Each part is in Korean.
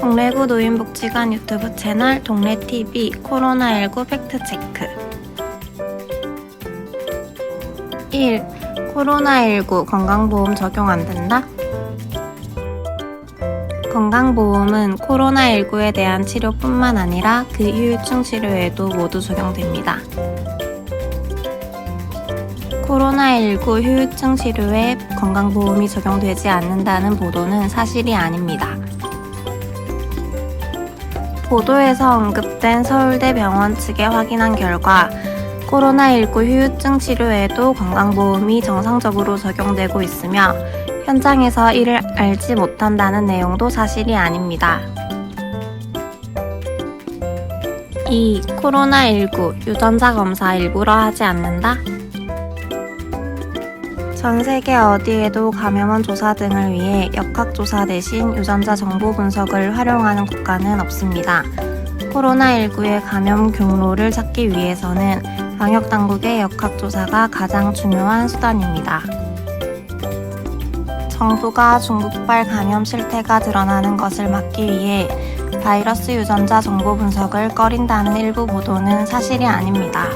노인복지관 유튜브 채널 동래TV 코로나19 팩트체크 1. 코로나19 건강보험 적용 안 된다? 건강보험은 코로나19에 대한 치료뿐만 아니라 그 후유증 치료에도 모두 적용됩니다. 코로나19 후유증 치료에 건강보험이 적용되지 않는다는 보도는 사실이 아닙니다. 보도에서 언급된 서울대 병원 측에 확인한 결과 코로나19 후유증 치료에도 건강보험이 정상적으로 적용되고 있으며 현장에서 이를 알지 못한다는 내용도 사실이 아닙니다. 2. 코로나19 유전자 검사 일부러 하지 않는다? 전 세계 어디에도 감염원 조사 등을 위해 역학조사 대신 유전자 정보 분석을 활용하는 국가는 없습니다. 코로나19의 감염 경로를 찾기 위해서는 방역당국의 역학조사가 가장 중요한 수단입니다. 정부가 중국발 감염 실태가 드러나는 것을 막기 위해 바이러스 유전자 정보 분석을 꺼린다는 일부 보도는 사실이 아닙니다.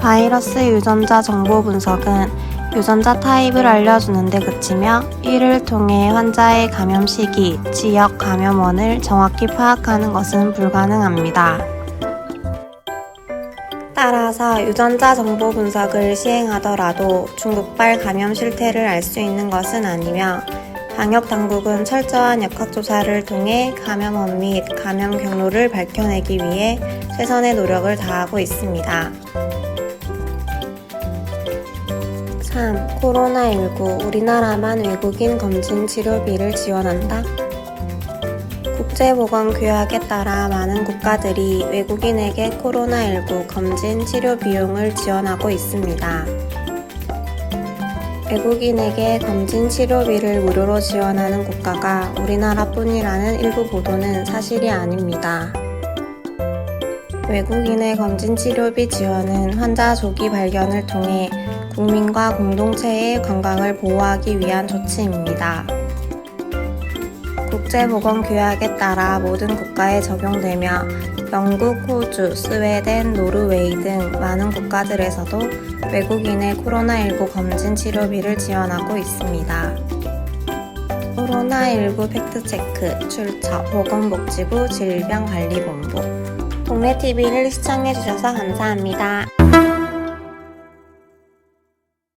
바이러스 유전자 정보 분석은 유전자 타입을 알려주는 데 그치며 이를 통해 환자의 감염 시기, 지역 감염원을 정확히 파악하는 것은 불가능합니다. 따라서 유전자 정보 분석을 시행하더라도 중국발 감염 실태를 알 수 있는 것은 아니며 방역 당국은 철저한 역학조사를 통해 감염원 및 감염 경로를 밝혀내기 위해 최선의 노력을 다하고 있습니다. 3. 코로나19 우리나라만 외국인 검진 치료비를 지원한다? 국제보건 규약에 따라 많은 국가들이 외국인에게 코로나19 검진 치료 비용을 지원하고 있습니다. 외국인에게 검진 치료비를 무료로 지원하는 국가가 우리나라뿐이라는 일부 보도는 사실이 아닙니다. 외국인의 검진 치료비 지원은 환자 조기 발견을 통해 국민과 공동체의 건강을 보호하기 위한 조치입니다. 국제보건규약에 따라 모든 국가에 적용되며 영국, 호주, 스웨덴, 노르웨이 등 많은 국가들에서도 외국인의 코로나19 검진 치료비를 지원하고 있습니다. 코로나19 팩트체크 출처 보건복지부 질병관리본부 동래TV를 시청해주셔서 감사합니다.